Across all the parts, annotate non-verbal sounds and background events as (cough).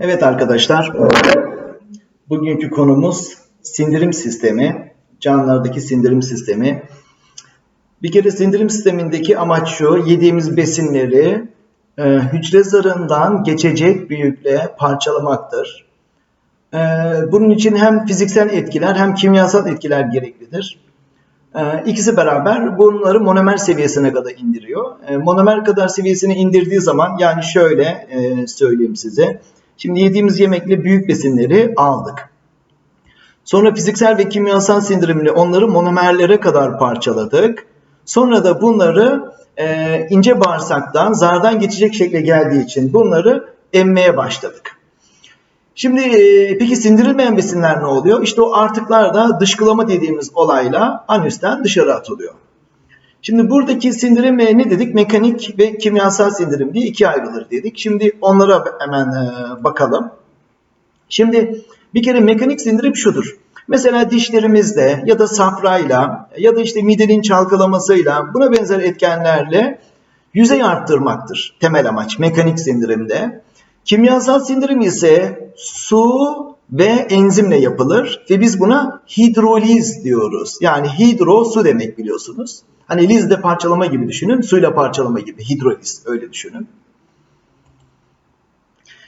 Evet arkadaşlar, bugünkü konumuz sindirim sistemi, canlılardaki sindirim sistemi. Bir kere sindirim sistemindeki amaç şu, yediğimiz besinleri e, hücre zarından geçecek büyüklüğe parçalamaktır. E, bunun için hem fiziksel etkiler hem kimyasal etkiler gereklidir. E, ikisi beraber bunları monomer seviyesine kadar indiriyor. E, monomer kadar seviyesini indirdiği zaman yani şöyle e, söyleyeyim size. Şimdi yediğimiz yemekle büyük besinleri aldık. Sonra fiziksel ve kimyasal sindirimle onları monomerlere kadar parçaladık. Sonra da bunları e, ince bağırsaktan zardan geçecek şekle geldiği için bunları emmeye başladık. Şimdi e, peki sindirilmeyen besinler ne oluyor? İşte o artıklar da dışkılama dediğimiz olayla anüsten dışarı atılıyor. Şimdi buradaki sindirim e, ne dedik? Mekanik ve kimyasal sindirim diye ikiye ayrılır dedik. Şimdi onlara hemen e, bakalım. Şimdi bir kere mekanik sindirim şudur. Mesela dişlerimizle ya da safrayla ya da işte midenin çalkalamasıyla buna benzer etkenlerle yüzey arttırmaktır temel amaç mekanik sindirimde. Kimyasal sindirim ise su ve enzimle yapılır ve biz buna hidroliz diyoruz. Yani hidro su demek biliyorsunuz. Hani lizde parçalama gibi düşünün, suyla parçalama gibi hidroliz öyle düşünün.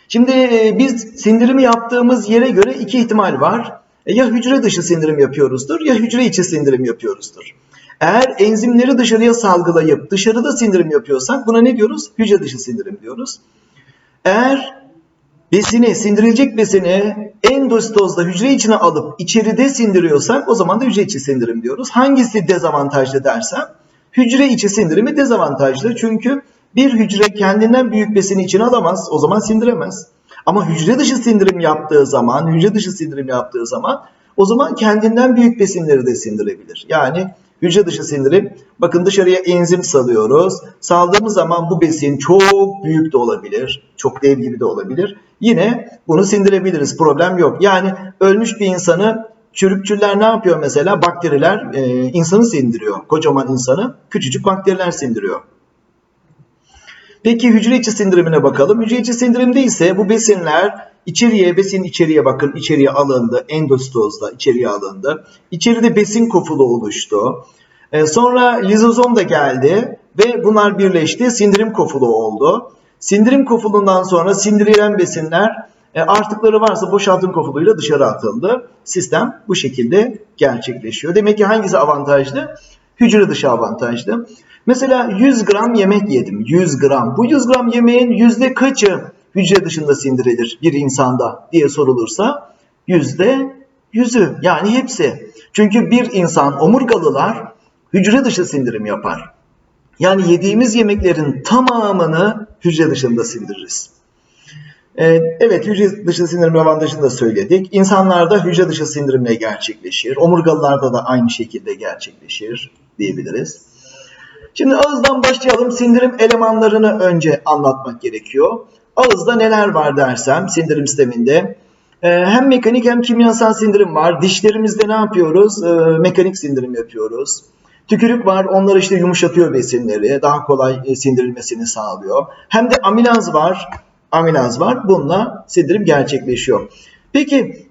Şimdi e, biz sindirimi yaptığımız yere göre iki ihtimal var. E, Ya hücre dışı sindirim yapıyoruzdur ya hücre içi sindirim yapıyoruzdur. Eğer enzimleri dışarıya salgılayıp dışarıda sindirim yapıyorsak buna ne diyoruz? Hücre dışı sindirim diyoruz. Eğer besini, sindirilecek besini endositozda hücre içine alıp içeride sindiriyorsak o zaman da hücre içi sindirim diyoruz. Hangisi dezavantajlı dersem hücre içi sindirimi dezavantajlı. Çünkü bir hücre kendinden büyük besini içine alamaz. O zaman sindiremez. Ama hücre dışı sindirim yaptığı zaman, hücre dışı sindirim yaptığı zaman o zaman kendinden büyük besinleri de sindirebilir. Yani hücre dışı sindirim, bakın dışarıya enzim salıyoruz. Saldığımız zaman bu besin çok büyük de olabilir, çok dev gibi de olabilir. Yine bunu sindirebiliriz, problem yok. Yani ölmüş bir insanı çürükçüler ne yapıyor mesela? Bakteriler e, insanı sindiriyor. Kocaman insanı küçücük bakteriler sindiriyor. Peki hücre içi sindirimine bakalım. Hücre içi sindirimde ise bu besinler içeriye, besin içeriye bakın içeriye alındı. Endositozda içeriye alındı. İçeride besin kofulu oluştu. Ee, sonra lizozom da geldi ve bunlar birleşti. Sindirim kofulu oldu. Sindirim kofulundan sonra sindirilen besinler e, artıkları varsa boşaltım kofuluyla dışarı atıldı. Sistem bu şekilde gerçekleşiyor. Demek ki hangisi avantajlı? Hücre dışı avantajlı. Mesela 100 gram yemek yedim. 100 gram. Bu 100 gram yemeğin yüzde kaçı hücre dışında sindirilir bir insanda diye sorulursa yüzde yüzü yani hepsi. Çünkü bir insan omurgalılar hücre dışı sindirim yapar. Yani yediğimiz yemeklerin tamamını hücre dışında sindiririz. Ee, evet hücre dışı sindirim avantajını da söyledik. İnsanlarda hücre dışı sindirimle gerçekleşir. Omurgalılarda da aynı şekilde gerçekleşir diyebiliriz. Şimdi ağızdan başlayalım. Sindirim elemanlarını önce anlatmak gerekiyor. Ağızda neler var dersem sindirim sisteminde e, hem mekanik hem kimyasal sindirim var. Dişlerimizde ne yapıyoruz? E, mekanik sindirim yapıyoruz. Tükürük var. Onlar işte yumuşatıyor besinleri. Daha kolay e, sindirilmesini sağlıyor. Hem de amilaz var. Amilaz var. Bununla sindirim gerçekleşiyor. Peki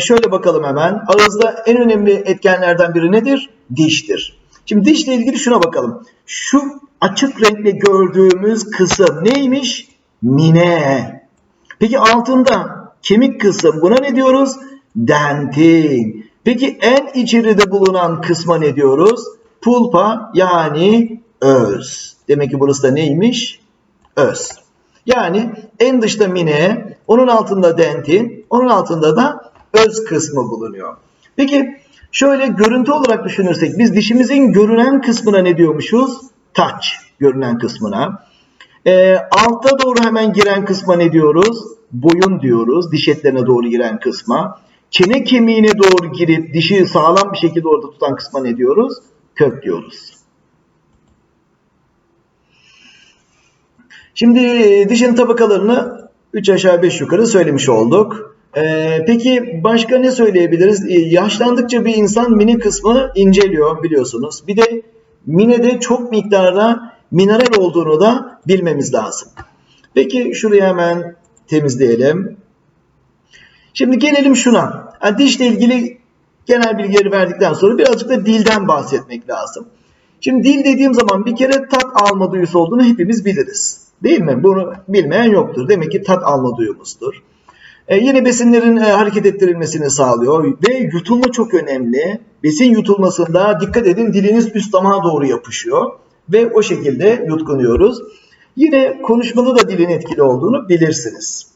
şöyle bakalım hemen. Ağızda en önemli etkenlerden biri nedir? Diştir. Şimdi dişle ilgili şuna bakalım. Şu açık renkle gördüğümüz kısım neymiş? Mine. Peki altında kemik kısım buna ne diyoruz? Dentin. Peki en içeride bulunan kısma ne diyoruz? Pulpa yani öz. Demek ki burası da neymiş? Öz. Yani en dışta mine, onun altında dentin, onun altında da öz kısmı bulunuyor. Peki şöyle görüntü olarak düşünürsek biz dişimizin görünen kısmına ne diyormuşuz? Taç görünen kısmına. E, altta doğru hemen giren kısma ne diyoruz? Boyun diyoruz. Diş etlerine doğru giren kısma. Çene kemiğine doğru girip dişi sağlam bir şekilde orada tutan kısma ne diyoruz? Kök diyoruz. Şimdi dişin tabakalarını 3 aşağı 5 yukarı söylemiş olduk. Ee, peki başka ne söyleyebiliriz? Ee, yaşlandıkça bir insan mini kısmı inceliyor biliyorsunuz. Bir de minede çok miktarda mineral olduğunu da bilmemiz lazım. Peki şuraya hemen temizleyelim. Şimdi gelelim şuna. Yani dişle ilgili genel bilgileri verdikten sonra birazcık da dilden bahsetmek lazım. Şimdi dil dediğim zaman bir kere tat alma duyusu olduğunu hepimiz biliriz. Değil mi? Bunu bilmeyen yoktur. Demek ki tat alma duyumuzdur. E, yine besinlerin e, hareket ettirilmesini sağlıyor ve yutulma çok önemli. Besin yutulmasında dikkat edin diliniz üst damağa doğru yapışıyor ve o şekilde yutkunuyoruz. Yine konuşmada da dilin etkili olduğunu bilirsiniz.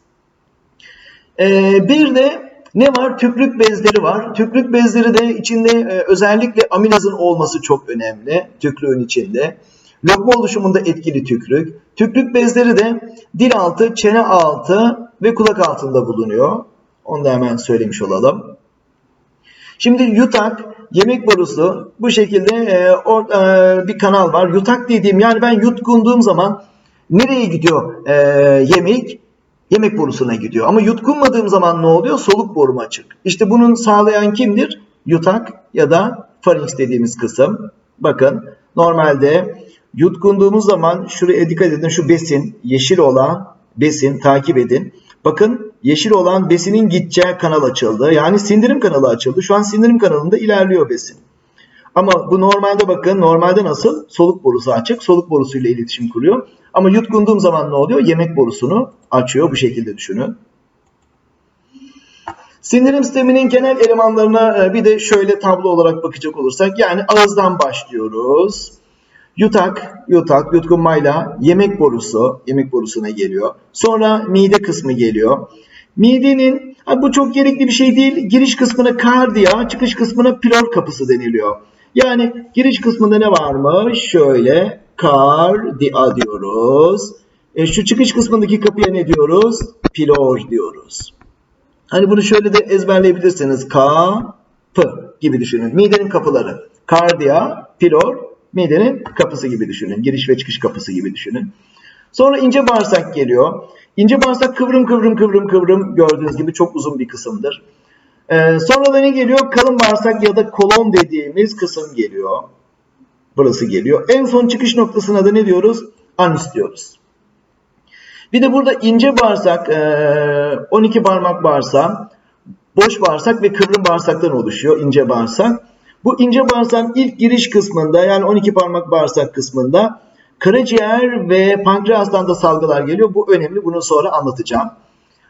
E, bir de ne var? Tükrük bezleri var. Tükrük bezleri de içinde e, özellikle aminazın olması çok önemli. Tükrüğün içinde. Lokma oluşumunda etkili tükrük. Tükrük bezleri de dil altı, çene altı ve kulak altında bulunuyor. Onu da hemen söylemiş olalım. Şimdi yutak, yemek borusu bu şekilde e, or, e, bir kanal var. Yutak dediğim yani ben yutkunduğum zaman nereye gidiyor e, yemek? Yemek borusuna gidiyor. Ama yutkunmadığım zaman ne oluyor? Soluk borum açık. İşte bunun sağlayan kimdir? Yutak ya da farinks dediğimiz kısım. Bakın normalde yutkunduğumuz zaman şuraya dikkat edin şu besin yeşil olan besin takip edin. Bakın yeşil olan besinin gideceği kanal açıldı. Yani sindirim kanalı açıldı. Şu an sindirim kanalında ilerliyor besin. Ama bu normalde bakın normalde nasıl? Soluk borusu açık. Soluk borusuyla iletişim kuruyor. Ama yutkunduğum zaman ne oluyor? Yemek borusunu açıyor. Bu şekilde düşünün. Sindirim sisteminin genel elemanlarına e, bir de şöyle tablo olarak bakacak olursak yani ağızdan başlıyoruz. Yutak, yutak, yutkunmayla yemek borusu, yemek borusuna geliyor. Sonra mide kısmı geliyor. Midenin, bu çok gerekli bir şey değil, giriş kısmına kardiya, çıkış kısmına pilor kapısı deniliyor. Yani giriş kısmında ne varmış? Şöyle kardiya diyoruz. E, şu çıkış kısmındaki kapıya ne diyoruz? Pilor diyoruz. Hani bunu şöyle de ezberleyebilirsiniz. Kapı gibi düşünün. Midenin kapıları. Kardiya, pilor, midenin kapısı gibi düşünün. Giriş ve çıkış kapısı gibi düşünün. Sonra ince bağırsak geliyor. İnce bağırsak kıvrım kıvrım kıvrım kıvrım gördüğünüz gibi çok uzun bir kısımdır. Ee, sonra da ne geliyor? Kalın bağırsak ya da kolon dediğimiz kısım geliyor. Burası geliyor. En son çıkış noktasına da ne diyoruz? Anüs diyoruz. Bir de burada ince bağırsak, 12 parmak bağırsak, boş bağırsak ve kıvrım bağırsaktan oluşuyor ince bağırsak. Bu ince bağırsağın ilk giriş kısmında yani 12 parmak bağırsak kısmında karaciğer ve pankreastan da salgılar geliyor. Bu önemli. Bunu sonra anlatacağım.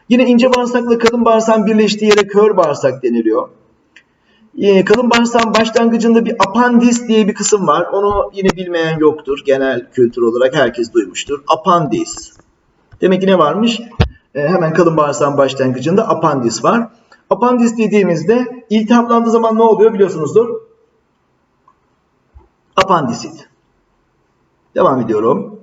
Yine ince bağırsakla kalın bağırsağın birleştiği yere kör bağırsak deniliyor. Kalın bağırsağın başlangıcında bir apandis diye bir kısım var. Onu yine bilmeyen yoktur. Genel kültür olarak herkes duymuştur. Apandis. Demek ki ne varmış? E, hemen kalın bağırsağın başlangıcında apandis var. Apandis dediğimizde iltihaplandığı zaman ne oluyor biliyorsunuzdur. Apandisit. Devam ediyorum.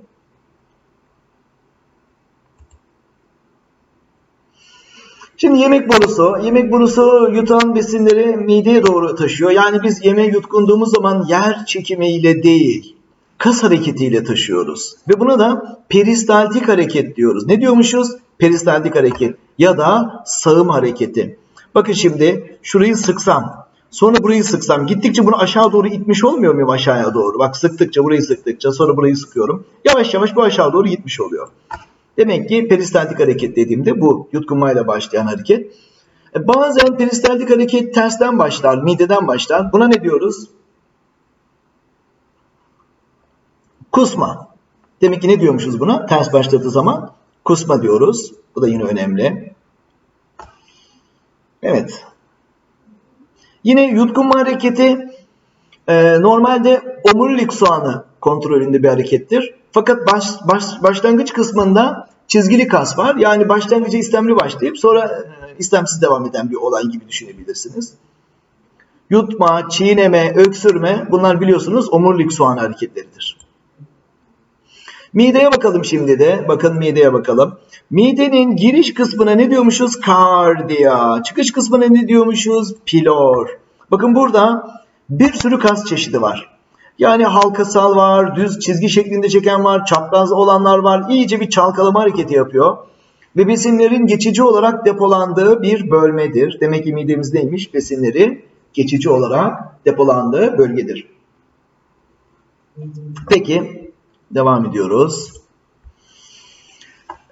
Şimdi yemek borusu. Yemek borusu yutan besinleri mideye doğru taşıyor. Yani biz yemeği yutkunduğumuz zaman yer çekimiyle değil, kas hareketiyle taşıyoruz. Ve buna da peristaltik hareket diyoruz. Ne diyormuşuz? Peristaltik hareket ya da sağım hareketi. Bakın şimdi şurayı sıksam, sonra burayı sıksam, gittikçe bunu aşağı doğru itmiş olmuyor muyum aşağıya doğru? Bak sıktıkça burayı sıktıkça sonra burayı sıkıyorum. Yavaş yavaş bu aşağı doğru gitmiş oluyor. Demek ki peristaltik hareket dediğimde bu yutkunmayla başlayan hareket. E bazen peristaltik hareket tersten başlar, mideden başlar. Buna ne diyoruz? Kusma. Demek ki ne diyormuşuz buna? Ters başladığı zaman kusma diyoruz. Bu da yine önemli. Evet. Yine yutkunma hareketi e, normalde omurilik soğanı kontrolünde bir harekettir. Fakat baş, baş, başlangıç kısmında çizgili kas var. Yani başlangıcı istemli başlayıp sonra e, istemsiz devam eden bir olay gibi düşünebilirsiniz. Yutma, çiğneme, öksürme bunlar biliyorsunuz omurilik soğanı hareketleridir. Mideye bakalım şimdi de. Bakın mideye bakalım. Midenin giriş kısmına ne diyormuşuz? Kardiya. Çıkış kısmına ne diyormuşuz? Pilor. Bakın burada bir sürü kas çeşidi var. Yani halkasal var, düz çizgi şeklinde çeken var, çapraz olanlar var. İyice bir çalkalama hareketi yapıyor. Ve besinlerin geçici olarak depolandığı bir bölmedir. Demek ki midemiz neymiş? Besinlerin geçici olarak depolandığı bölgedir. Peki Devam ediyoruz.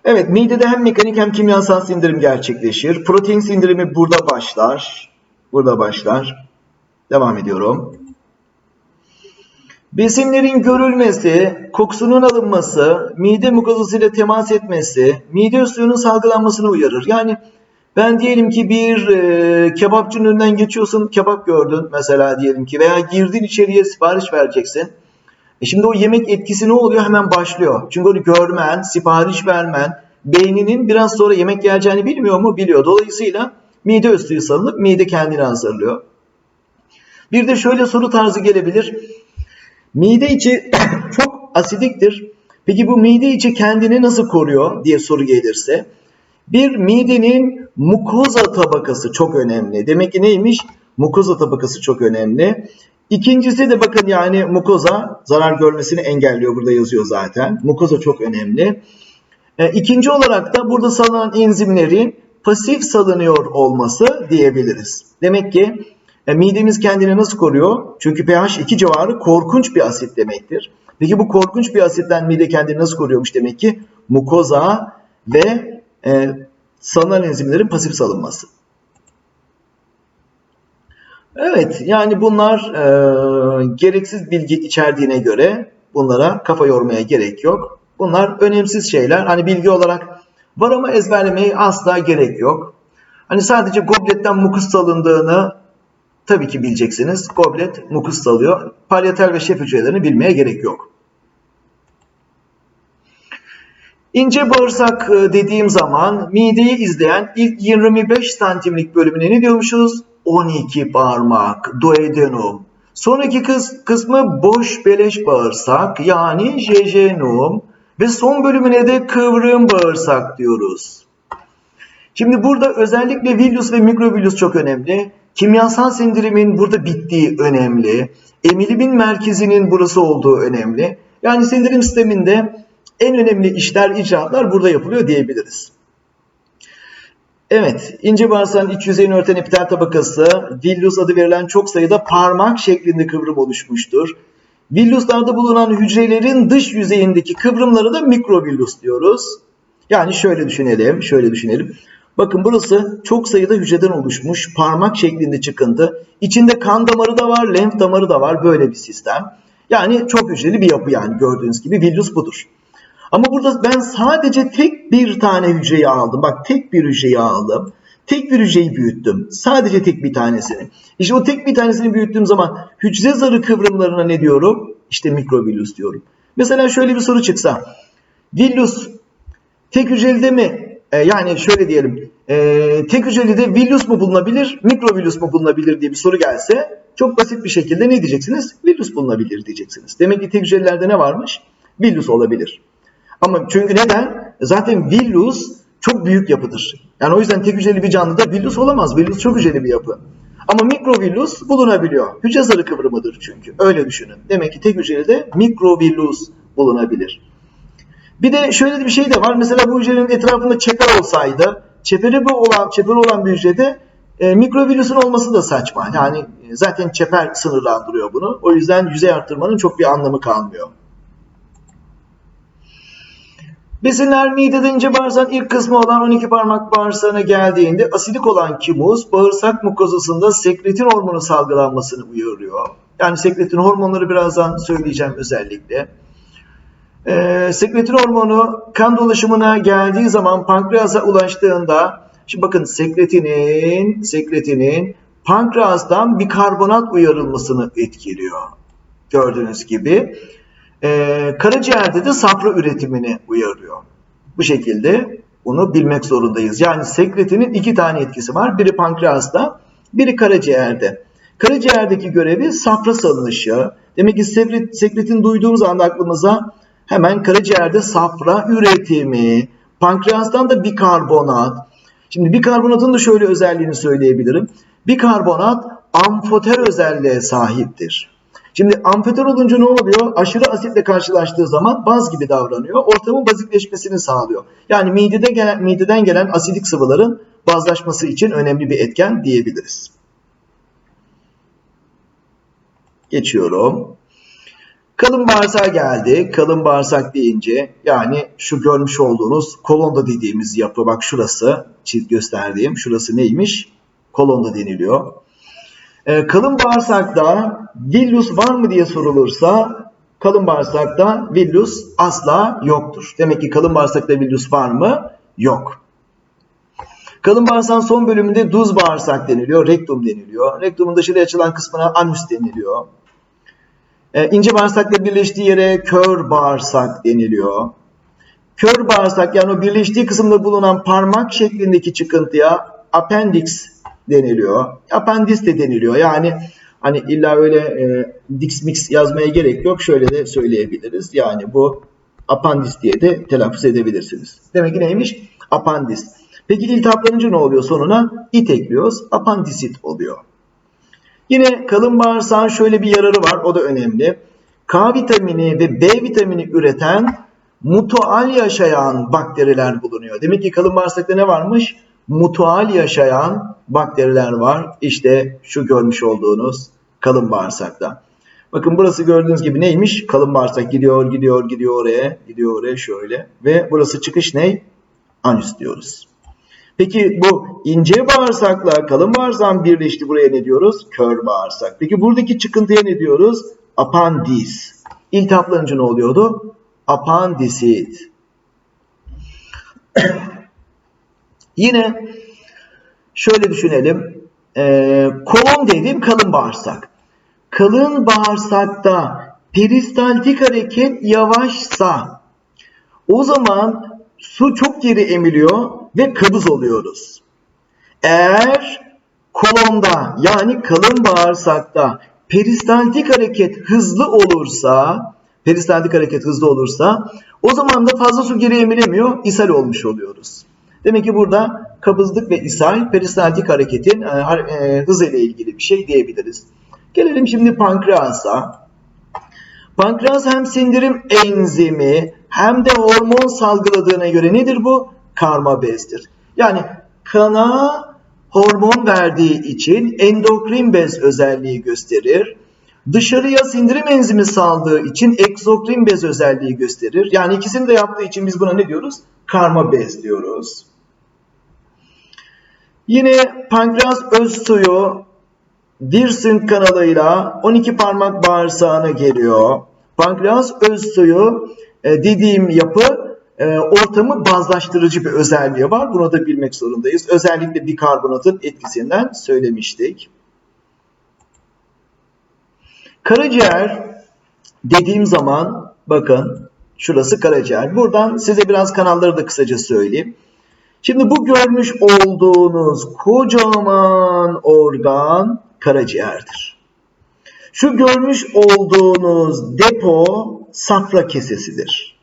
Evet, midede hem mekanik hem kimyasal sindirim gerçekleşir. Protein sindirimi burada başlar. Burada başlar. Devam ediyorum. Besinlerin görülmesi, kokusunun alınması, mide mukozası ile temas etmesi, mide suyunun salgılanmasını uyarır. Yani ben diyelim ki bir e, kebapçının önünden geçiyorsun, kebap gördün mesela diyelim ki veya girdin içeriye sipariş vereceksin. E şimdi o yemek etkisi ne oluyor? Hemen başlıyor. Çünkü onu görmen, sipariş vermen, beyninin biraz sonra yemek geleceğini bilmiyor mu? Biliyor. Dolayısıyla mide üstü salınıp mide kendini hazırlıyor. Bir de şöyle soru tarzı gelebilir. Mide içi (coughs) çok asidiktir. Peki bu mide içi kendini nasıl koruyor diye soru gelirse. Bir midenin mukoza tabakası çok önemli. Demek ki neymiş? Mukoza tabakası çok önemli. İkincisi de bakın yani mukoza zarar görmesini engelliyor. Burada yazıyor zaten. Mukoza çok önemli. E, ikinci olarak da burada salınan enzimlerin pasif salınıyor olması diyebiliriz. Demek ki e, midemiz kendini nasıl koruyor? Çünkü pH 2 civarı korkunç bir asit demektir. Peki bu korkunç bir asitten mide kendini nasıl koruyormuş demek ki? Mukoza ve e, salınan enzimlerin pasif salınması. Evet yani bunlar e, gereksiz bilgi içerdiğine göre bunlara kafa yormaya gerek yok. Bunlar önemsiz şeyler. Hani bilgi olarak var ama ezberlemeye asla gerek yok. Hani sadece gobletten mukus salındığını tabii ki bileceksiniz. Goblet mukus salıyor. Palyatel ve şef hücrelerini bilmeye gerek yok. İnce bağırsak e, dediğim zaman mideyi izleyen ilk 25 santimlik bölümüne ne diyormuşuz? 12 parmak, duodenum. Sonraki kız, kısmı boş beleş bağırsak yani jejunum ve son bölümüne de kıvrım bağırsak diyoruz. Şimdi burada özellikle villus ve mikrovillus çok önemli. Kimyasal sindirimin burada bittiği önemli. Emilimin merkezinin burası olduğu önemli. Yani sindirim sisteminde en önemli işler, icraatlar burada yapılıyor diyebiliriz. Evet, ince bağırsağın iç yüzeyini örten epitel tabakası, villus adı verilen çok sayıda parmak şeklinde kıvrım oluşmuştur. Villuslarda bulunan hücrelerin dış yüzeyindeki kıvrımları da mikrovillus diyoruz. Yani şöyle düşünelim, şöyle düşünelim. Bakın burası çok sayıda hücreden oluşmuş parmak şeklinde çıkıntı. İçinde kan damarı da var, lenf damarı da var böyle bir sistem. Yani çok hücreli bir yapı yani gördüğünüz gibi villus budur. Ama burada ben sadece tek bir tane hücreyi aldım. Bak tek bir hücreyi aldım. Tek bir hücreyi büyüttüm. Sadece tek bir tanesini. İşte o tek bir tanesini büyüttüğüm zaman hücre zarı kıvrımlarına ne diyorum? İşte mikrovillus diyorum. Mesela şöyle bir soru çıksa. Villus tek hücreli de mi? Ee, yani şöyle diyelim. E, tek hücreli de villus mu bulunabilir, mikrovillus mu bulunabilir diye bir soru gelse çok basit bir şekilde ne diyeceksiniz? Villus bulunabilir diyeceksiniz. Demek ki tek hücrelerde ne varmış? Villus olabilir. Ama çünkü neden? Zaten villus çok büyük yapıdır. Yani o yüzden tek hücreli bir canlıda villus olamaz. Villus çok hücreli bir yapı. Ama mikrovillus bulunabiliyor. Hücre zarı kıvrımıdır çünkü. Öyle düşünün. Demek ki tek hücreli de mikrovillus bulunabilir. Bir de şöyle bir şey de var. Mesela bu hücrenin etrafında çeper olsaydı, çeperi bu olan, çeper olan bir hücrede e, mikrovillüsün olması da saçma. Yani e, zaten çeper sınırlandırıyor bunu. O yüzden yüzey arttırmanın çok bir anlamı kalmıyor. Besinler mideden ince bağırsağın ilk kısmı olan 12 parmak bağırsağına geldiğinde asidik olan kimus bağırsak mukozasında sekretin hormonu salgılanmasını uyarıyor. Yani sekretin hormonları birazdan söyleyeceğim özellikle. Ee, sekretin hormonu kan dolaşımına geldiği zaman pankreasa ulaştığında şimdi bakın sekretinin sekretinin pankreastan bikarbonat uyarılmasını etkiliyor. Gördüğünüz gibi e, karaciğerde de safra üretimini uyarıyor. Bu şekilde bunu bilmek zorundayız. Yani sekretinin iki tane etkisi var. Biri pankreasta, biri karaciğerde. Karaciğerdeki görevi safra salınışı. Demek ki sekret, sekretin duyduğumuz anda aklımıza hemen karaciğerde safra üretimi, pankreastan da bikarbonat. Şimdi bikarbonatın da şöyle özelliğini söyleyebilirim. Bikarbonat amfoter özelliğe sahiptir. Şimdi amfeter olunca ne oluyor? Aşırı asitle karşılaştığı zaman baz gibi davranıyor. Ortamın bazikleşmesini sağlıyor. Yani midede gelen, mideden gelen asidik sıvıların bazlaşması için önemli bir etken diyebiliriz. Geçiyorum. Kalın bağırsağa geldi. Kalın bağırsak deyince yani şu görmüş olduğunuz kolonda dediğimiz yapı bak şurası çiz gösterdiğim şurası neymiş? Kolonda deniliyor. Ee, kalın bağırsakta villus var mı diye sorulursa kalın bağırsakta villus asla yoktur. Demek ki kalın bağırsakta villus var mı? Yok. Kalın bağırsağın son bölümünde duz bağırsak deniliyor, rektum deniliyor. Rektumun dışarıya açılan kısmına anüs deniliyor. Ee, ince bağırsakla birleştiği yere kör bağırsak deniliyor. Kör bağırsak yani o birleştiği kısımda bulunan parmak şeklindeki çıkıntıya appendix deniliyor. Appendis de deniliyor. Yani hani illa öyle e, dix mix yazmaya gerek yok. Şöyle de söyleyebiliriz. Yani bu appendis diye de telaffuz edebilirsiniz. Demek ki neymiş? Appendis. Peki iltihaplanınca ne oluyor sonuna? it ekliyoruz. Appendisit oluyor. Yine kalın bağırsağın şöyle bir yararı var. O da önemli. K vitamini ve B vitamini üreten mutual yaşayan bakteriler bulunuyor. Demek ki kalın bağırsakta ne varmış? Mutual yaşayan bakteriler var. İşte şu görmüş olduğunuz kalın bağırsakta. Bakın burası gördüğünüz gibi neymiş? Kalın bağırsak gidiyor, gidiyor, gidiyor oraya, gidiyor oraya şöyle. Ve burası çıkış ne? Anüs diyoruz. Peki bu ince bağırsakla kalın bağırsağın birleşti buraya ne diyoruz? Kör bağırsak. Peki buradaki çıkıntıya ne diyoruz? Apandis. İltihaplanınca ne oluyordu? Apandisit. Yine şöyle düşünelim. Ee, kolon dediğim kalın bağırsak. Kalın bağırsakta peristaltik hareket yavaşsa o zaman su çok geri emiliyor ve kabız oluyoruz. Eğer kolonda yani kalın bağırsakta peristaltik hareket hızlı olursa, peristaltik hareket hızlı olursa o zaman da fazla su geri emilemiyor, ishal olmuş oluyoruz. Demek ki burada kabızlık ve ishal peristaltik hareketin e, e, hızı ile ilgili bir şey diyebiliriz. Gelelim şimdi pankreasa. Pankreas hem sindirim enzimi hem de hormon salgıladığına göre nedir bu? Karma bezdir. Yani kana hormon verdiği için endokrin bez özelliği gösterir. Dışarıya sindirim enzimi saldığı için egzokrin bez özelliği gösterir. Yani ikisini de yaptığı için biz buna ne diyoruz? Karma bez diyoruz. Yine pankreas öz suyu Wirsing kanalıyla 12 parmak bağırsağına geliyor. Pankreas öz suyu e, dediğim yapı e, ortamı bazlaştırıcı bir özelliği var. Bunu da bilmek zorundayız. Özellikle bikarbonatın etkisinden söylemiştik. Karaciğer dediğim zaman bakın şurası karaciğer. Buradan size biraz kanalları da kısaca söyleyeyim. Şimdi bu görmüş olduğunuz kocaman organ karaciğerdir. Şu görmüş olduğunuz depo safra kesesidir.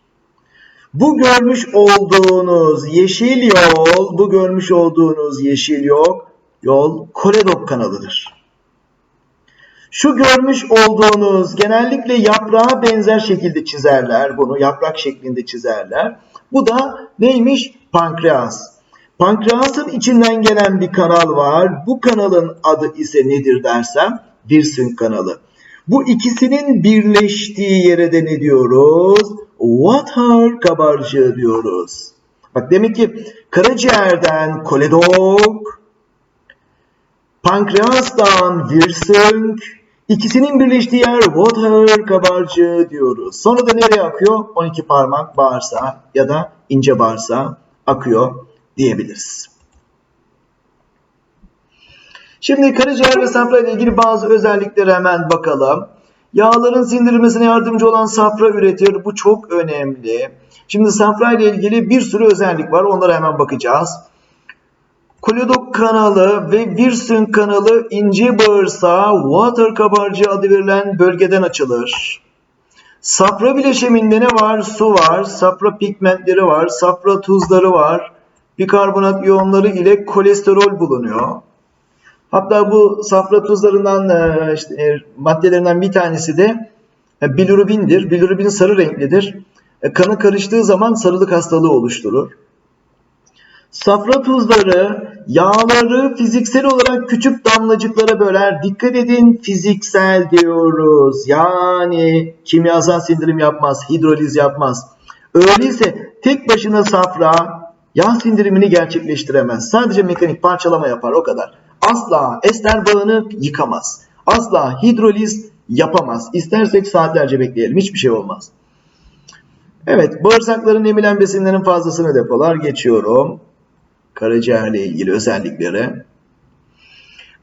Bu görmüş olduğunuz yeşil yol, bu görmüş olduğunuz yeşil yol, yol koledok kanalıdır. Şu görmüş olduğunuz genellikle yaprağa benzer şekilde çizerler bunu, yaprak şeklinde çizerler. Bu da neymiş? Pankreas. Pankreasın içinden gelen bir kanal var. Bu kanalın adı ise nedir dersem Wirsing kanalı. Bu ikisinin birleştiği yere de ne diyoruz? Water kabarcığı diyoruz. Bak demek ki karaciğerden koledok, pankreastan Wirsing, ikisinin birleştiği yer water kabarcığı diyoruz. Sonra da nereye akıyor? 12 parmak bağırsağı ya da ince bağırsağı akıyor diyebiliriz. Şimdi karaciğer ve safra ile ilgili bazı özelliklere hemen bakalım. Yağların sindirilmesine yardımcı olan safra üretiyor. Bu çok önemli. Şimdi safra ile ilgili bir sürü özellik var. Onlara hemen bakacağız. Koledok kanalı ve Wirsung kanalı ince bağırsağı water kabarcığı adı verilen bölgeden açılır. Safra bileşiminde ne var? Su var, safra pigmentleri var, safra tuzları var, bikarbonat iyonları ile kolesterol bulunuyor. Hatta bu safra tuzlarından e, işte, e, maddelerinden bir tanesi de e, bilirubindir. Bilirubin sarı renklidir. Kanı karıştığı zaman sarılık hastalığı oluşturur. Safra tuzları yağları fiziksel olarak küçük damlacıklara böler. Dikkat edin fiziksel diyoruz. Yani kimyasal sindirim yapmaz, hidroliz yapmaz. Öyleyse tek başına safra yağ sindirimini gerçekleştiremez. Sadece mekanik parçalama yapar o kadar. Asla ester bağını yıkamaz. Asla hidroliz yapamaz. İstersek saatlerce bekleyelim. Hiçbir şey olmaz. Evet, bağırsakların emilen besinlerin fazlasını depolar. Geçiyorum. Karaciğerle ilgili özelliklere.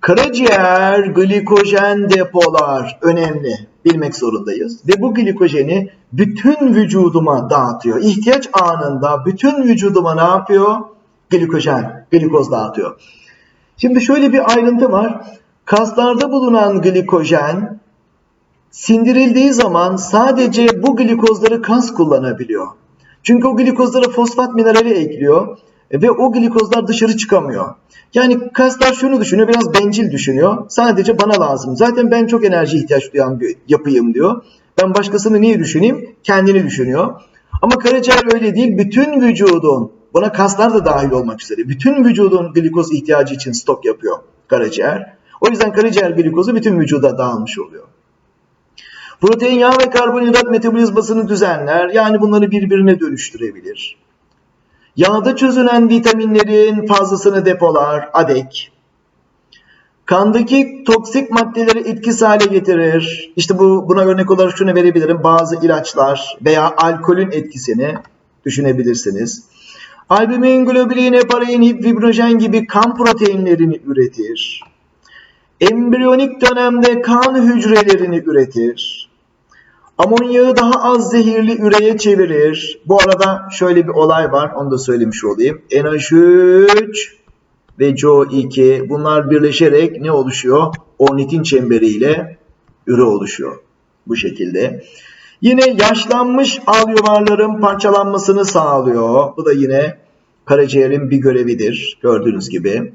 Karaciğer glikojen depolar önemli. Bilmek zorundayız. Ve bu glikojeni bütün vücuduma dağıtıyor. İhtiyaç anında bütün vücuduma ne yapıyor? Glikojen, glikoz dağıtıyor. Şimdi şöyle bir ayrıntı var. Kaslarda bulunan glikojen sindirildiği zaman sadece bu glikozları kas kullanabiliyor. Çünkü o glikozlara fosfat minerali ekliyor ve o glikozlar dışarı çıkamıyor. Yani kaslar şunu düşünüyor, biraz bencil düşünüyor. Sadece bana lazım. Zaten ben çok enerji ihtiyaç duyan bir yapıyım diyor. Ben başkasını niye düşüneyim? Kendini düşünüyor. Ama karaciğer öyle değil. Bütün vücudun, buna kaslar da dahil olmak üzere, bütün vücudun glikoz ihtiyacı için stok yapıyor karaciğer. O yüzden karaciğer glikozu bütün vücuda dağılmış oluyor. Protein, yağ ve karbonhidrat metabolizmasını düzenler. Yani bunları birbirine dönüştürebilir. Yağda çözünen vitaminlerin fazlasını depolar, ADEK. Kandaki toksik maddeleri etkisiz hale getirir. İşte bu buna örnek olarak şunu verebilirim. Bazı ilaçlar veya alkolün etkisini düşünebilirsiniz. Albumin, globulin, heparin, fibrojen gibi kan proteinlerini üretir. Embriyonik dönemde kan hücrelerini üretir. Amonyağı daha az zehirli üreye çevirir. Bu arada şöyle bir olay var. Onu da söylemiş olayım. NH3 ve CO2 bunlar birleşerek ne oluşuyor? Ornitin çemberiyle üre oluşuyor. Bu şekilde. Yine yaşlanmış alüvarların parçalanmasını sağlıyor. Bu da yine karaciğerin bir görevidir. Gördüğünüz gibi.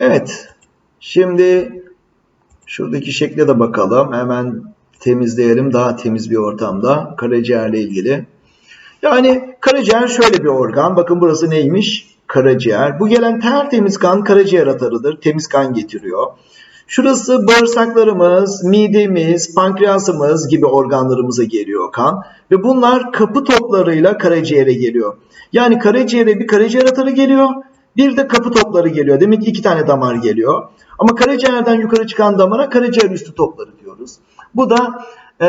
Evet. Şimdi şuradaki şekle de bakalım. Hemen temizleyelim daha temiz bir ortamda karaciğerle ilgili. Yani karaciğer şöyle bir organ. Bakın burası neymiş? Karaciğer. Bu gelen tertemiz kan karaciğer atarıdır. Temiz kan getiriyor. Şurası bağırsaklarımız, midemiz, pankreasımız gibi organlarımıza geliyor kan. Ve bunlar kapı toplarıyla karaciğere geliyor. Yani karaciğere bir karaciğer atarı geliyor. Bir de kapı topları geliyor. Demek ki iki tane damar geliyor. Ama karaciğerden yukarı çıkan damara karaciğer üstü topları diyoruz. Bu da e,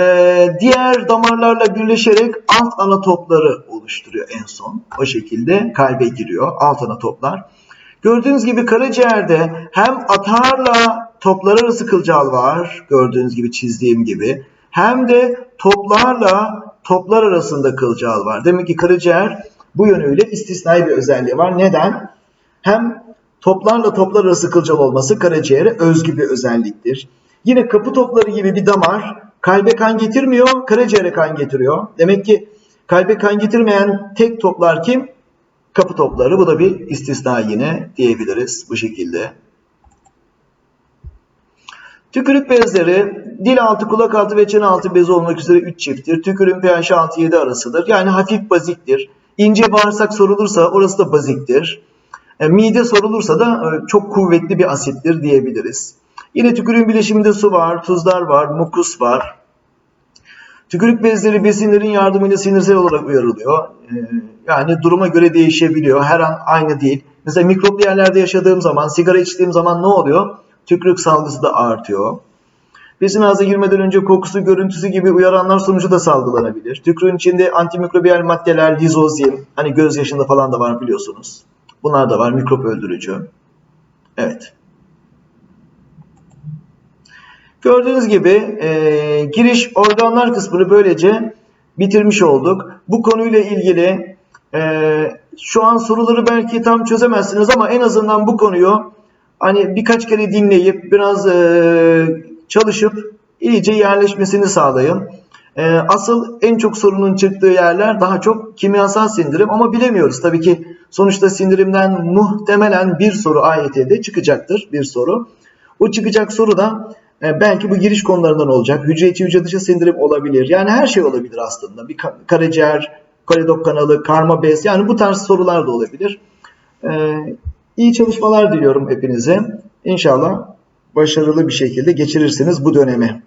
diğer damarlarla birleşerek alt ana topları oluşturuyor en son. O şekilde kalbe giriyor alt ana toplar. Gördüğünüz gibi karaciğerde hem atarla toplar arası kılcal var. Gördüğünüz gibi çizdiğim gibi. Hem de toplarla toplar arasında kılcal var. Demek ki karaciğer bu yönüyle istisnai bir özelliği var. Neden? Hem toplarla toplar arası kılcal olması karaciğere özgü bir özelliktir. Yine kapı topları gibi bir damar kalbe kan getirmiyor, karaciğere kan getiriyor. Demek ki kalbe kan getirmeyen tek toplar kim? Kapı topları. Bu da bir istisna yine diyebiliriz bu şekilde. Tükürük bezleri dil altı, kulak altı ve çene altı bezi olmak üzere 3 çifttir. Tükürüğün pH 6-7 arasıdır. Yani hafif baziktir. İnce bağırsak sorulursa orası da baziktir. E, mide sorulursa da e, çok kuvvetli bir asittir diyebiliriz. Yine tükürüğün bileşiminde su var, tuzlar var, mukus var. Tükürük bezleri besinlerin yardımıyla sinirsel olarak uyarılıyor. E, yani duruma göre değişebiliyor. Her an aynı değil. Mesela mikroplu yerlerde yaşadığım zaman, sigara içtiğim zaman ne oluyor? Tükürük salgısı da artıyor. Besin ağza girmeden önce kokusu, görüntüsü gibi uyaranlar sonucu da salgılanabilir. Tükürüğün içinde antimikrobiyal maddeler, lizozim, hani göz yaşında falan da var biliyorsunuz. Bunlar da var. Mikrop öldürücü. Evet. Gördüğünüz gibi e, giriş organlar kısmını böylece bitirmiş olduk. Bu konuyla ilgili e, şu an soruları belki tam çözemezsiniz ama en azından bu konuyu hani birkaç kere dinleyip biraz e, çalışıp iyice yerleşmesini sağlayın. E, asıl en çok sorunun çıktığı yerler daha çok kimyasal sindirim ama bilemiyoruz. Tabii ki sonuçta sindirimden muhtemelen bir soru AYT'de çıkacaktır bir soru. O çıkacak soru da e, belki bu giriş konularından olacak. Hücre içi hücre dışı sindirim olabilir. Yani her şey olabilir aslında. Bir karaciğer Koledok kanalı, karma bez yani bu tarz sorular da olabilir. Ee, iyi çalışmalar diliyorum hepinize. İnşallah başarılı bir şekilde geçirirsiniz bu dönemi.